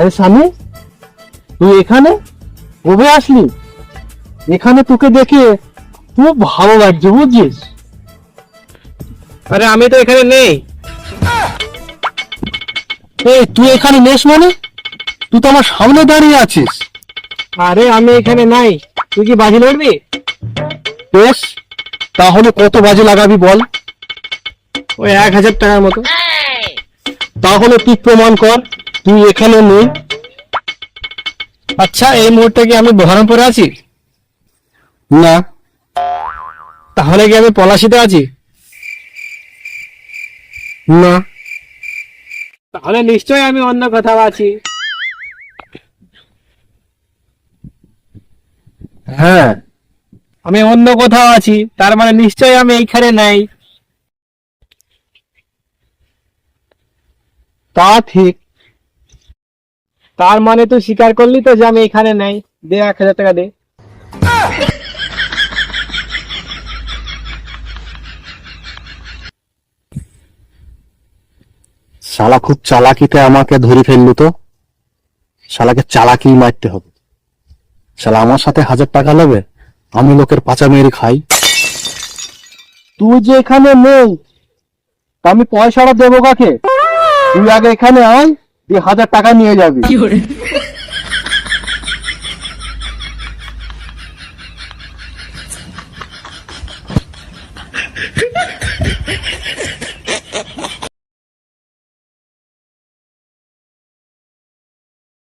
আরে স্বামী তুই এখানে? কবে আসলি? এখানে তোকে দেখে খুব ভালো লাগছে বুঝছিস? আরে আমি তো এখানে নেই। এই তুই এখানে নেস মানে? তুই তো আমার সামনে দাঁড়িয়ে আছিস। আরে আমি এখানে নাই। তুই কি বাজি লড়বি বেশ তাহলে কত বাজে লাগাবি বল? ওই এক হাজার টাকার মতো। তাহলে তুই প্রমাণ কর। তুই এখানে নেই আচ্ছা এই মুহূর্তে কি আমি বহরমপুরে আছি? না। তাহলে কি আমি পলাশিতে আছি? না। তাহলে নিশ্চয়ই আমি অন্য কোথাও আছি। হ্যাঁ। আমি অন্য কোথাও আছি তার মানে নিশ্চয়ই আমি এইখানে নাই। তা ঠিক। তার মানে তুই স্বীকার করলি তো যে আমি এখানে নাই? দে এক হাজার টাকা দে। শালা খুব চালাকিতে আমাকে ধরে ফেলল তো। শালাকে চালাকি মারতে হবে। শালা আমার সাথে হাজার টাকা নেবে আমি লোকের পাচা মেরে খাই। তুই যে এখানে নেই আমি পয়সাটা দেবো কাকে? তুই আগে এখানে আয়। দিয়ে হাজার টাকা নিয়ে যাবি।